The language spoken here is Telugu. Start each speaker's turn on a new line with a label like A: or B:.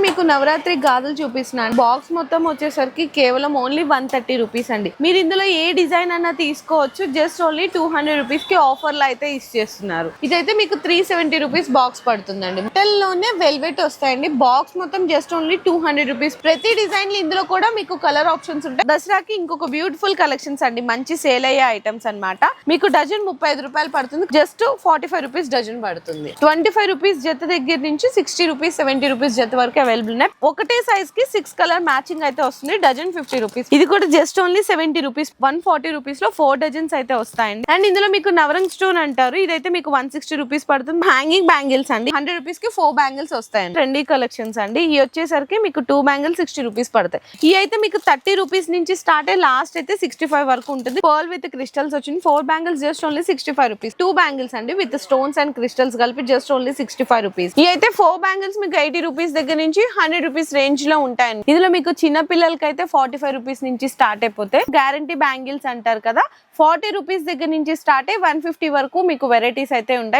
A: మీకు నవరాత్రి గాజులు చూపిస్తున్నాను బాక్స్ మొత్తం వచ్చేసరికి కేవలం ఓన్లీ వన్ థర్టీ రూపీస్ అండి. మీరు ఇందులో ఏ డిజైన్ అన్నా తీసుకోవచ్చు. జస్ట్ ఓన్లీ టూ హండ్రెడ్ రూపీస్కి ఆఫర్లో అయితే ఇచ్చేస్తున్నారు ఇదైతే మీకు త్రీ సెవెంటీ రూపీస్ బాక్స్ పడుతుందండి. మెటల్లోనే వెల్వెట్ వస్తాయండి. బాక్స్ మొత్తం just only two hundred rupees ప్రతి డిజైన్ ఇందులో కూడా మీకు కలర్ ఆప్షన్స్ ఉంటాయి. దసరాకి ఇంకొక బ్యూటిఫుల్ కలెక్షన్స్ అండి. మంచి సేల్ అయ్యే ఐటమ్స్ అన్నమాట. మీకు డజన్ ముప్పై ఐదు రూపాయలు పడుతుంది. Just forty five rupees dozen పడుతుంది. ట్వంటీ ఫైవ్ రూపీస్ జత దగ్గర నుంచి సిక్స్టీ రూపీస్ సెవెంటీ రూపీస్ జత వరకు అవైలబుల్ ఉన్నాయి. ఒకటే సైజ్కి సిక్స్ కలర్ మ్యాచింగ్ అయితే వస్తుంది. డజన్ ఫిఫ్టీ రూపీస్ ఇది కూడా just only seventy rupees one forty రూపీస్లో ఫోర్ డజన్స్ అయితే వస్తాయండి. అండ్ ఇందులో మీకు నవరంగ్ స్టోన్ అంటారు. ఇదైతే మీకు వన్ సిక్స్టీ రూపీస్ పడుతుంది. హ్యాంగింగ్ బ్యాంగిల్స్ అండి. హండ్రెడ్ రూపీస్కి ఫోర్ బ్యాంగిల్స్ వస్తాయండి. ట్రెండీ కలెక్షన్స్ అండి. ఇవి వచ్చేసరికి మీకు టూ బ్యాంగిల్స్ సిక్స్టీ రూపీస్ పడతాయి. ఇవి అయితే మీకు థర్టీ రూపీస్ నుంచి స్టార్ట్ అయ్యి లాస్ట్ అయితే సిక్స్టీ ఫైవ్ వరకు ఉంటుంది. పర్ల్ విత్ క్రిస్టల్స్ వచ్చింది. Four bangles just only sixty five rupees two bangles అండి. విత్ స్టోన్స్ అండ్ క్రిస్టల్స్ కలిపి just only sixty five rupees ఇవి అయితే ఫోర్ బ్యాంగిల్స్ మీకు ఎయిటీ రూపీస్ దగ్గర నుంచి హండ్రెడ్ రూపీస్ రేంజ్లో ఉంటాయండి. ఇందులో మీకు చిన్న పిల్లలకి అయితే ఫార్టీ ఫైవ్ రూపీస్ నుంచి స్టార్ట్ అయిపోతే గ్యారంటీ బ్యాంగిల్స్ అంటారు కదా ఫార్టీ రూపీస్ దగ్గర నుంచి స్టార్ట్ అయ్యి వన్ ఫిఫ్టీ వరకు మీకు వెరైటీస్ అయితే ఉంటాయి.